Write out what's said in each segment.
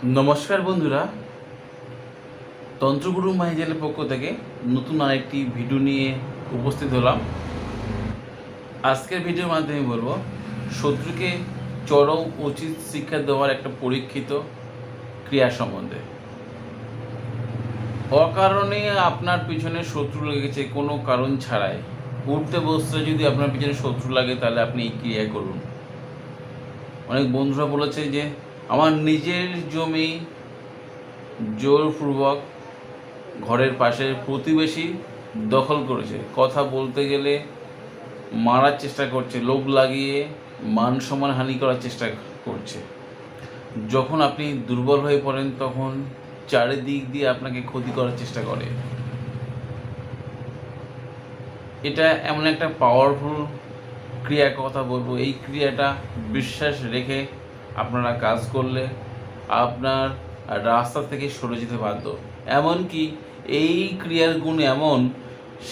নমস্কার বন্ধুরা। তন্ত্রগুরু মাহিজালের পক্ষ থেকে নতুন আরেকটি ভিডিও নিয়ে উপস্থিত হলাম। আজকের ভিডিওর মাধ্যমে বলব, শত্রুকে চরম উচিত শিক্ষা দেওয়ার একটা পরীক্ষিত ক্রিয়া সম্বন্ধে। অকারণে আপনার পিছনে শত্রু লেগেছে কোনো কারণ ছাড়াই। উঠতে বসতে যদি আপনার পিছনে শত্রু লাগে, তাহলে আপনি এই ক্রিয়া করুন। অনেক বন্ধুরা বলেছে যে আমার নিজের জমি জোরপূর্বক ঘরের পাশের প্রতিবেশী দখল করেছে। কথা বলতে গেলে মারার চেষ্টা করছে, লোভ লাগিয়ে মান সম্মান হানি করার চেষ্টা করছে। যখন আপনি দুর্বল হয়ে পড়েন, তখন চারিদিক দিয়ে আপনাকে ক্ষতি করার চেষ্টা করে। এটা এমন একটা পাওয়ারফুল ক্রিয়ার কথা বলব। এই ক্রিয়াটা বিশ্বাস রেখে আপনারা কাজ করলে আপনার রাস্তা থেকে সরে যেতে বাধ্য। এমনকি এই ক্রিয়ার গুণ এমন,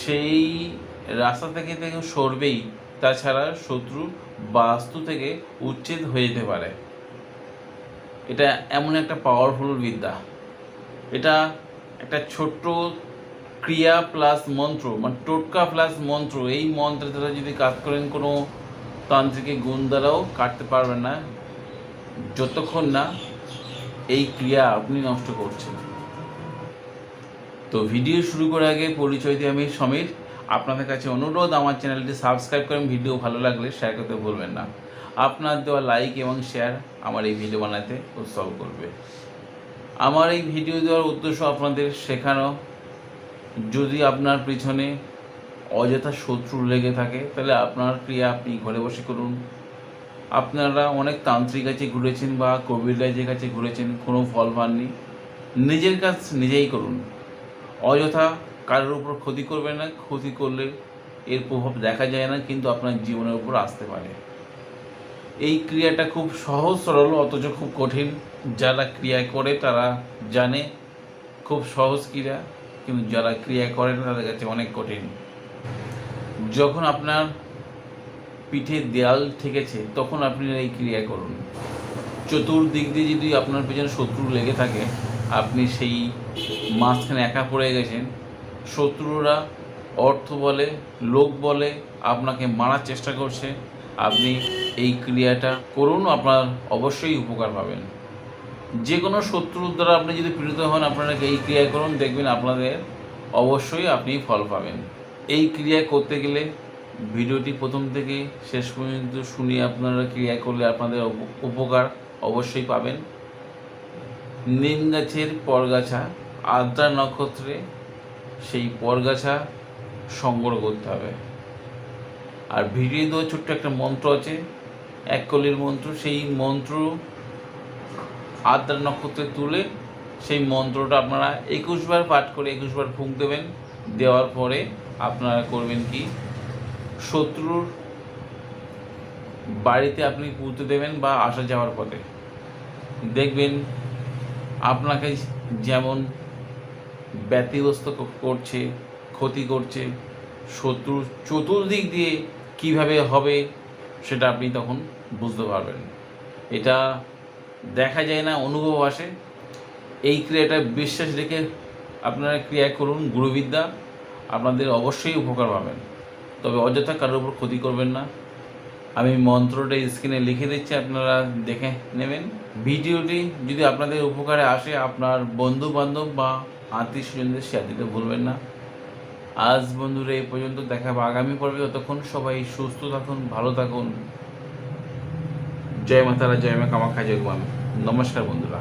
সেই রাস্তা থেকে থেকে সরবেই, তাছাড়া শত্রু বাস্তু থেকে উচ্ছেদ হয়ে যেতে পারে। এটা এমন একটা পাওয়ারফুল বিদ্যা। এটা একটা ছোট্ট ক্রিয়া প্লাস মন্ত্র মানে টোটকা প্লাস মন্ত্র। এই মন্ত্রের দ্বারা যদি কাজ করেন কোনো তান্ত্রিকের গুণ দ্বারাও কাটতে পারবেন না। যতক্ষণ না এই ক্রিয়া আপনি নষ্ট করছেন। তো ভিডিও শুরু করার আগে পরিচয় দিয়ে আমি সমীর। আপনাদের কাছে অনুরোধ, আমার চ্যানেলটি সাবস্ক্রাইব করেন। ভিডিও ভালো লাগলে শেয়ার করতে ভুলবেন না। আপনার দেওয়া লাইক এবং শেয়ার আমার এই ভিডিও বানাতে উৎসাহ করবে। আমার এই ভিডিও দেওয়ার উদ্দেশ্য আপনাদের শেখানো। যদি আপনার পিছনে অযথা শত্রু লেগে থাকে, তাহলে আপনার ক্রিয়া আপনি ঘরে বসে করুন। আপনারা অনেক তান্ত্রিক কাছে ঘুরেছেন বা কবির কবিরাজের কাছে ঘুরেছেন, কোনো ফল পাননি। নিজের কাজ নিজেই করুন। অযথা কারোর উপর ক্ষতি করবেন না। ক্ষতি করলে এর প্রভাব দেখা যায় না, কিন্তু আপনার জীবনের উপর আসতে পারে। এই ক্রিয়াটা খুব সহজ, সরল, অথচ খুব কঠিন। যারা ক্রিয়া করে তারা জানে, খুব সহজ ক্রিয়া, কিন্তু যারা ক্রিয়া করে না তাদের কাছে অনেক কঠিন। যখন আপনার পিঠে দেয়াল ঠেকেছে, তখন আপনি এই ক্রিয়া করুন। চতুর্দিক দিয়ে যদি আপনার পেছনে শত্রু লেগে থাকে, আপনি সেই মাঝখানে একা পড়ে গেছেন, শত্রুরা অর্থ বলে, লোক বলে, আপনাকে মারার চেষ্টা করছে, আপনি এই ক্রিয়াটা করুন, আপনার অবশ্যই উপকার পাবেন। যে কোনো শত্রুর দ্বারা আপনি যদি পীড়িত হন, আপনারা এই ক্রিয়া করুন, দেখবেন আপনাদের অবশ্যই আপনি ফল পাবেন। এই ক্রিয়া করতে গেলে ভিডিওটি প্রথম থেকে শেষ পর্যন্ত শুনিয়ে আপনারা ক্রিয়া করলে আপনাদের উপকার অবশ্যই পাবেন। নিম গাছের পরগাছা, আদ্রা নক্ষত্রে সেই পরগাছা সংগ্রহ করতে হবে। আর ভিডিও দেওয়া ছোট্ট একটা মন্ত্র আছে, এক কলির মন্ত্র। সেই মন্ত্র আদ্রা নক্ষত্রে তুলে সেই মন্ত্রটা আপনারা একুশ বার পাঠ করে একুশ বার ফুঁক দেবেন। দেওয়ার পরে আপনারা করবেন কি? শত্রুর বাড়িতে আপনি পুঁতে দেবেন বা আসা যাওয়ার পথে। দেখবেন আপনাকে যেমন ব্যতিগ্রস্ত করছে, ক্ষতি করছে শত্রু চতুর্দিক দিয়ে কীভাবে হবে সেটা আপনি তখন বুঝতে পারবেন। এটা দেখা যায় না, অনুভব আসে। এই ক্রিয়াটা বিশ্বাস রেখে আপনারা ক্রিয়া করুন, গুরুবিদ্যা আপনাদের অবশ্যই উপকার পাবেন। তবে অযথা কারোর উপর ক্ষতি করবেন না। আমি মন্ত্রটা স্ক্রিনে লিখে দিচ্ছি, আপনারা দেখে নেবেন। ভিডিওটি যদি আপনাদের উপকারে আসে, আপনার বন্ধু বান্ধব বা আত্মীয় স্বজনদের শেয়ার দিতে ভুলবেন না। আজ বন্ধুরা, এই পর্যন্ত দেখা হবে আগামী পর্বে। ততক্ষণ সবাই সুস্থ থাকুন, ভালো থাকুন। জয় মাতারা, জয় মা কামাখ্যা, জয় নমস্কার বন্ধুরা।